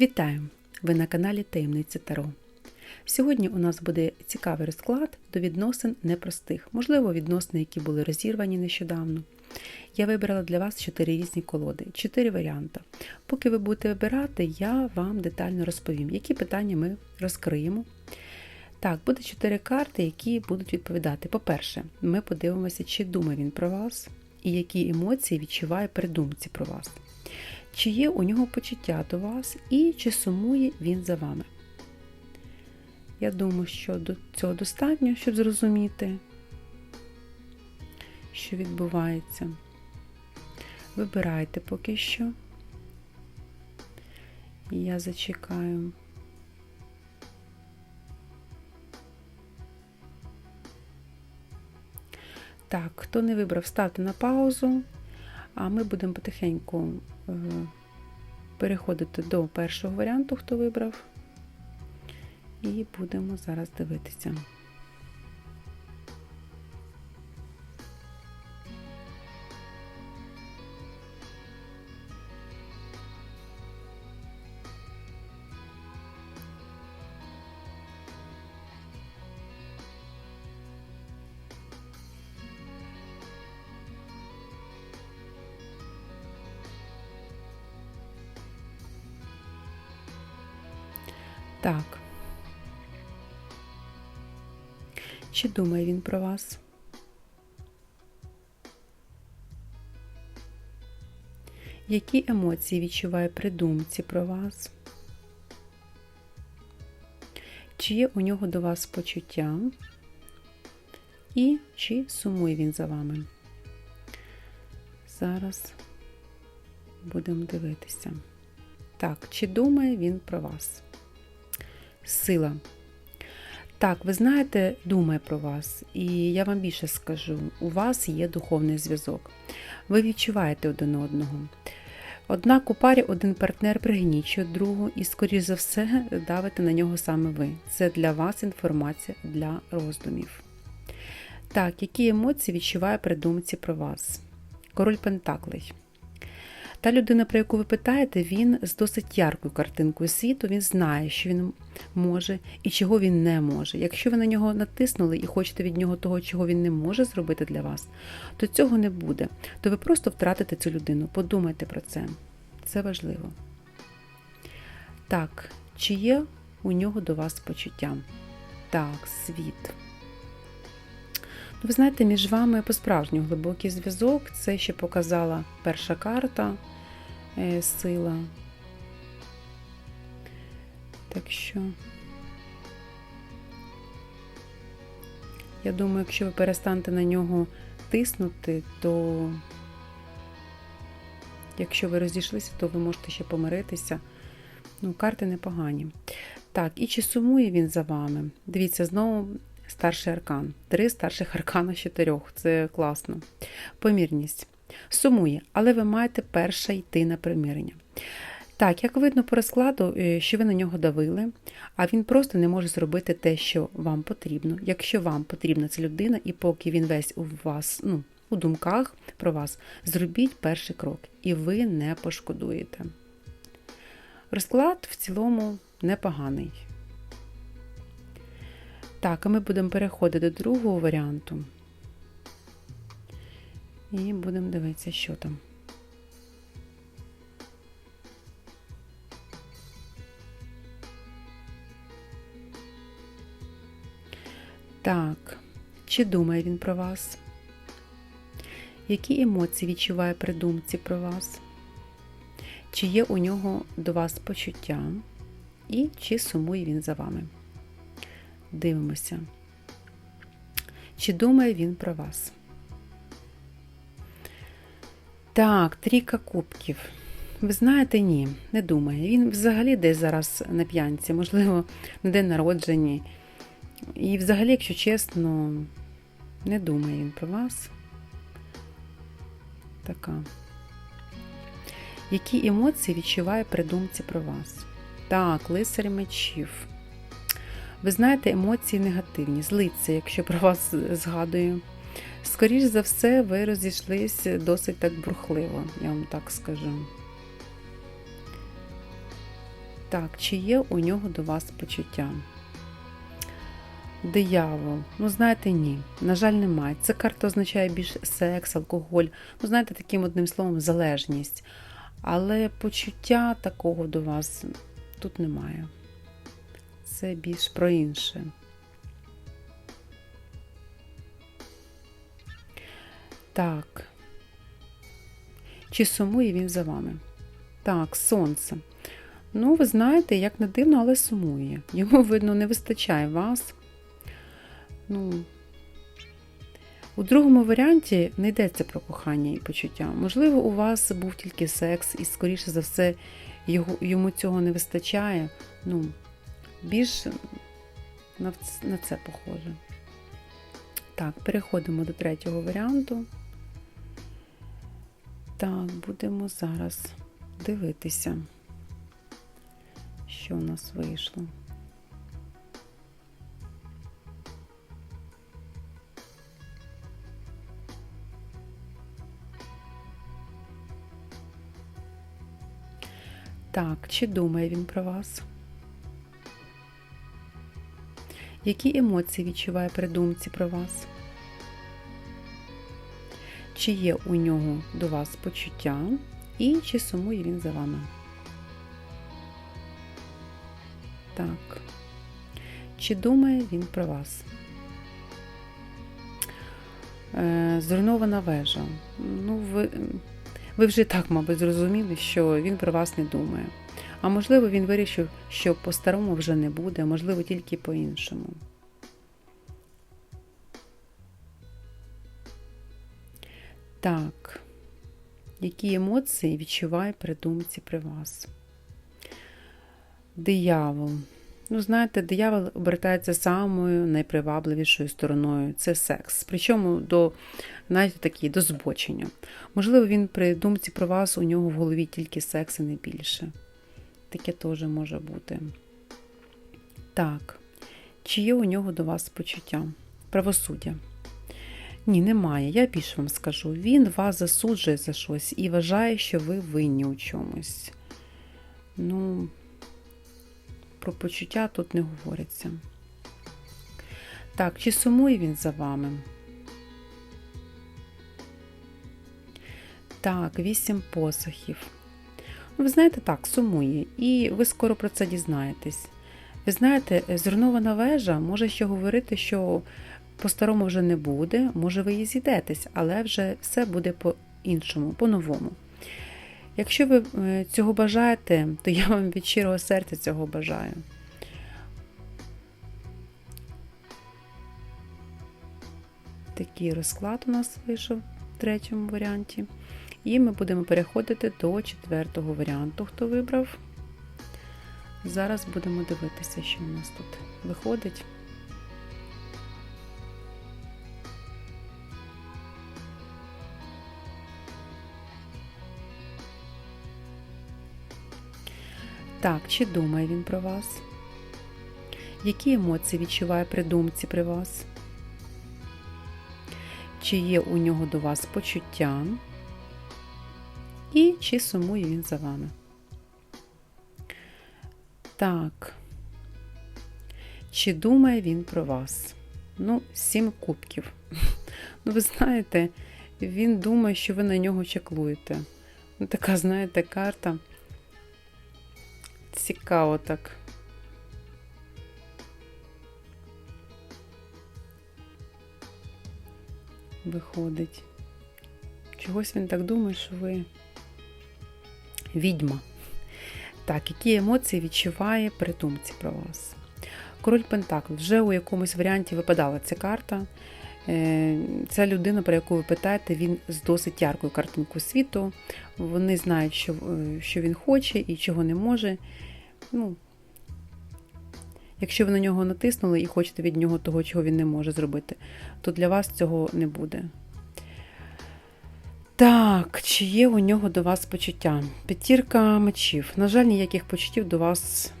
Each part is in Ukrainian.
Вітаю! Ви на каналі Таємниця Таро. Сьогодні у нас буде цікавий розклад до відносин непростих, можливо, відносини, які були розірвані нещодавно. Я вибрала для вас чотири різні колоди, чотири варіанти. Поки ви будете вибирати, я вам детально розповім, які питання ми розкриємо. Так, буде чотири карти, які будуть відповідати. По-перше, ми подивимося, чи думає він про вас, і які емоції відчуває при думці про вас чи є у нього почуття до вас і чи сумує він за вами. Я думаю, що до цього достатньо, щоб зрозуміти, що відбувається. Вибирайте поки що. І я зачекаю. Так, хто не вибрав, ставте на паузу, а ми будемо потихеньку Е, переходити до першого варіанту, хто вибрав, і будемо зараз дивитися. Так. Чи думає він про вас? Які емоції відчуває при думці про вас? Чи є у нього до вас почуття? І чи сумує він за вами? Зараз будемо дивитися. Так, чи думає він про вас? Сила. Так, ви знаєте, думає про вас, і я вам більше скажу: у вас є духовний зв'язок. Ви відчуваєте один одного. Однак у парі один партнер пригнічує другу і, скоріш за все, давите на нього саме ви. Це для вас інформація для роздумів. Так, які емоції відчуває при думці про вас? Король Пентаклей. Та людина, про яку ви питаєте, він з досить яркою картинкою світу, він знає, що він може і чого він не може. Якщо ви на нього натиснули і хочете від нього того, чого він не може зробити для вас, то цього не буде. То ви просто втратите цю людину. Подумайте про це. Це важливо. Так, чи є у нього до вас почуття? Так, світ. Ви знаєте, між вами по-справжньому глибокий зв'язок. Це ще показала перша карта сила. Так що, я думаю, якщо ви перестанете на нього тиснути, то якщо ви розійшлися, то ви можете ще помиритися. Ну, карти непогані. Так, і чи сумує він за вами? Дивіться, знову старший аркан. Три старших аркана з чотирьох. Це класно. Помірність. Сумує, але ви маєте перше йти на примирення. Так, як видно по розкладу, е, що ви на нього давили, а він просто не може зробити те, що вам потрібно. Якщо вам потрібна ця людина, і поки він весь у вас, ну, у думках про вас, зробіть перший крок, і ви не пошкодуєте. Розклад в цілому непоганий. Так, а ми будемо переходити до другого варіанту. І будемо дивитися, що там. Так, чи думає він про вас? Які емоції відчуває при думці про вас? Чи є у нього до вас почуття? І чи сумує він за вами? Дивимося. Чи думає він про вас? Так, трійка кубків. Ви знаєте, ні, не думає. Він взагалі десь зараз на п'янці, можливо, на день народження. І взагалі, якщо чесно, не думає він про вас. Така. Які емоції відчуває при думці про вас? Так, лицарь мечів. Ви знаєте, емоції негативні, злиться, якщо про вас згадую. Скоріш за все, ви розійшлись досить так бурхливо, я вам так скажу. Так, чи є у нього до вас почуття? Диявол. Ну, знаєте, ні. На жаль, немає. Ця карта означає більш секс, алкоголь. Ну, знаєте, таким одним словом, залежність. Але почуття такого до вас тут немає. Це більш про інше. Так. Чи сумує він за вами? Так, сонце. Ну, ви знаєте, як не дивно, але сумує. Йому, видно, не вистачає вас. Ну, у другому варіанті не йдеться про кохання і почуття. Можливо, у вас був тільки секс, і, скоріше за все, його, йому цього не вистачає. Ну, більш на, це похоже. Так, переходимо до третього варіанту. Так, будемо зараз дивитися, що у нас вийшло. Так, чи думає він про вас? Які емоції відчуває при думці про вас? Чи є у нього до вас почуття і чи сумує він за вами? Так. Чи думає він про вас? Е, зруйнована вежа. Ну, ви, ви вже так, мабуть, зрозуміли, що він про вас не думає. А можливо, він вирішив, що по-старому вже не буде, а можливо, тільки по-іншому. Так, які емоції відчуває при думці при вас? Диявол. Ну, знаєте, диявол обертається самою найпривабливішою стороною це секс. Причому до навіть такі, до збочення. Можливо, він при думці про вас у нього в голові тільки секс і не більше. Таке теж може бути. Так, чи є у нього до вас почуття? Правосуддя? Ні, немає. Я більше вам скажу. Він вас засуджує за щось і вважає, що ви винні у чомусь. Ну, про почуття тут не говориться. Так, чи сумує він за вами? Так, вісім посохів. Ви знаєте, так, сумує, і ви скоро про це дізнаєтесь. Ви знаєте, зруйнована вежа може ще говорити, що по-старому вже не буде, може ви і зійдетесь, але вже все буде по-іншому, по-новому. Якщо ви е, цього бажаєте, то я вам від щирого серця цього бажаю. Такий розклад у нас вийшов в третьому варіанті. І ми будемо переходити до четвертого варіанту, хто вибрав. Зараз будемо дивитися, що у нас тут виходить. Так, чи думає він про вас? Які емоції відчуває при думці при вас? Чи є у нього до вас почуття? І чи сумує він за вами? Так. Чи думає він про вас? Ну, сім кубків. Ну, ви знаєте, він думає, що ви на нього чеклуєте. Ну, така, знаєте, карта. Цікаво так. Виходить. Чогось він так думає, що ви відьма. Так, які емоції відчуває при думці про вас? Король Пентакл. Вже у якомусь варіанті випадала ця карта. Е, ця людина, про яку ви питаєте, він з досить яркою картинкою світу. Вони знають, що е, що він хоче і чого не може. Ну, Якщо ви на нього натиснули і хочете від нього того, чого він не може зробити, то для вас цього не буде. Так, чи є у нього до вас почуття? П'ятірка мечів. На жаль, ніяких почуттів до вас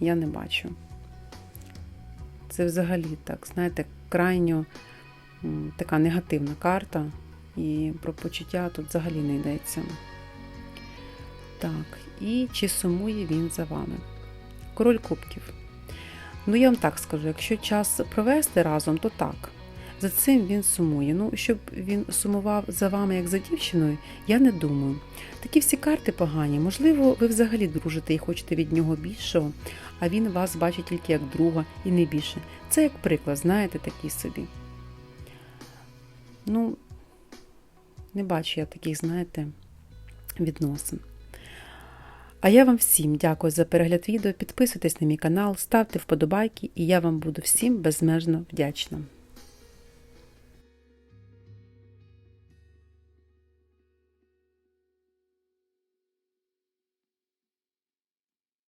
я не бачу. Це взагалі так, знаєте, крайньо така негативна карта, і про почуття тут взагалі не йдеться. Так, і чи сумує він за вами? король кубків. Ну, я вам так скажу, якщо час провести разом, то так. За цим він сумує. Ну, щоб він сумував за вами як за дівчиною, я не думаю. Такі всі карти погані. Можливо, ви взагалі дружите і хочете від нього більшого, а він вас бачить тільки як друга і не більше. Це як приклад, знаєте, такий собі. Ну, не бачу я таких, знаєте, відносин. А я вам всім дякую за перегляд відео. Підписуйтесь на мій канал, ставте вподобайки, і я вам буду всім безмежно вдячна.